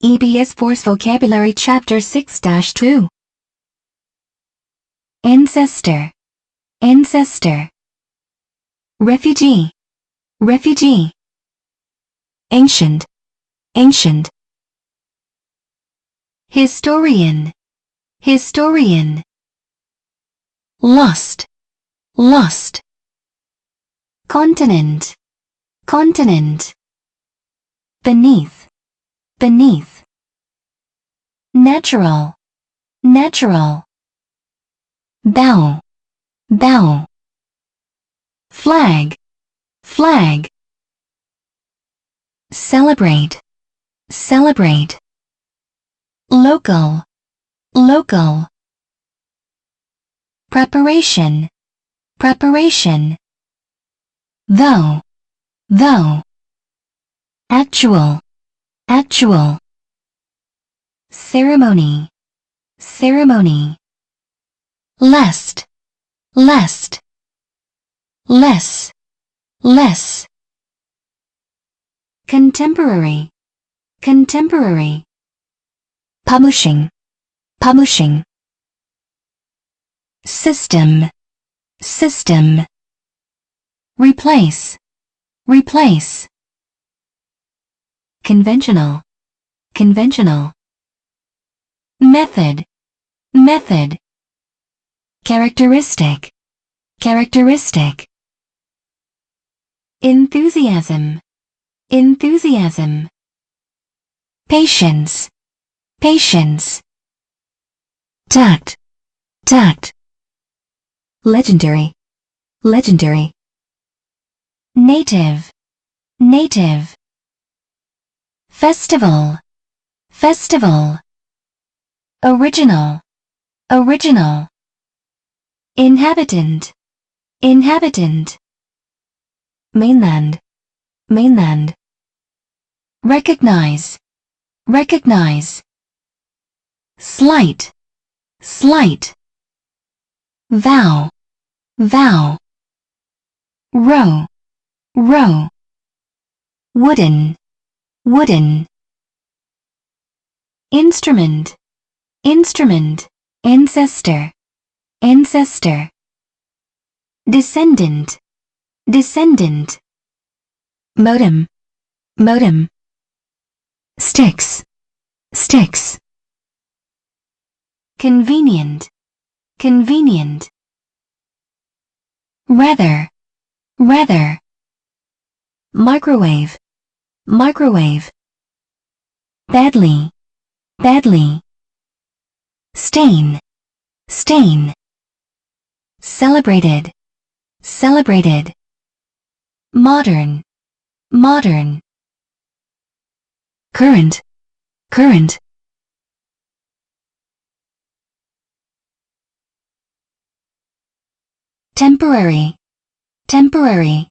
EBS Force Vocabulary Chapter 6-2 Ancestor. Ancestor. Refugee. Refugee. Ancient. Ancient. Historian. Historian. Lost. Lost. Continent. Continent. Beneath. Beneath Natural. Natural. Bow Bow Flag. Flag. Celebrate. Celebrate. Local. Local. Preparation. Preparation. Though. Though. Actual. Actual Ceremony. Ceremony. Lest. Lest. Less. Less. Contemporary. Contemporary. Publishing. Publishing. System. System. Replace. Replace. Conventional. Conventional Method. Method. Characteristic. Characteristic. Enthusiasm. Enthusiasm. Patience. Patience. Tact. Tact. Legendary. Legendary. Native. Native. Festival. Festival Original. Original. Inhabitant. Inhabitant. Mainland. Mainland. Recognize. Recognize. Slight. Slight. Vow. Vow. Row. Row. Wooden. Wooden. Instrument Instrument. Ancestor. Ancestor. Descendant. Descendant. Modem. Modem. Sticks. Sticks. Convenient. Convenient. Rather Rather Microwave. Microwave. Badly. Badly Stain. Stain. Celebrated. Celebrated. Modern. Modern. Current. Current. Temporary. Temporary